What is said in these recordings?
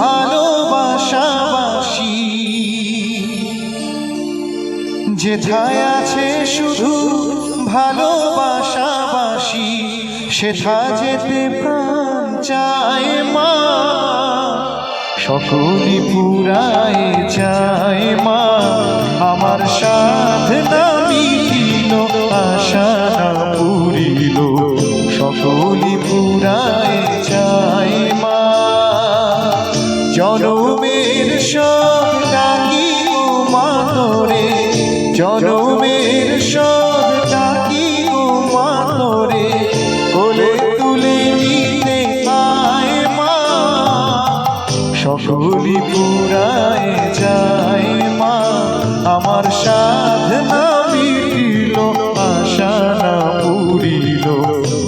ভালোবাসাবাসি। যেথায় আছে শুধু ভালোবাসাবাসি, সেথা যেতে প্রাণ চায় মা। সকলি পুরায় চায় মা। আমার সাধনা মিটিল, আশা না পুরিল। সকলি পুরায় জনমের সব ডাকি মা তোরে কোলে তুলে নিতে আয় মা। সকলি পুরায় যায় মা। আমার সাধনা মিটিল আশা না পুরিল।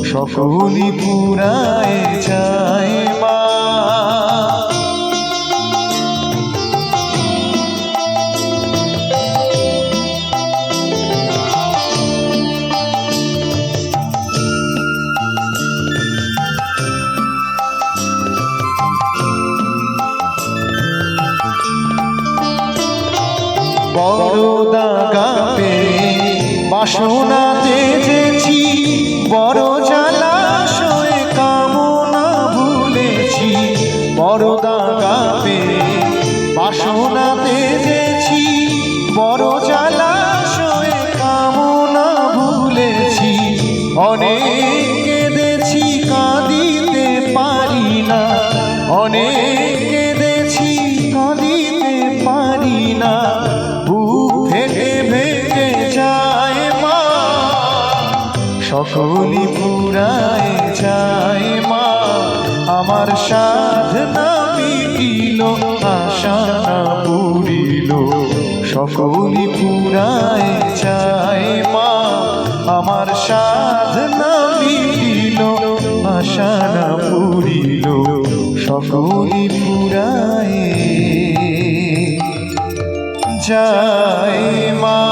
সকলি পুরায় যায় মা। বড় দাগা বাসনা তেজেছি বড় জলাশয়ে কামনা ভুলেছি বড় দাগা বাসনা তেজেছি বড় জলাশয়ে কামনা ভুলেছি, অনেক সকলি পুরায় যায় মা। আমার সাধনা মিটিল আশা পুরিল সকলি পুরায় যায় মা। আমার সাধনা মিটিল আশা পুরিল সকলি পুরায় যায় মা।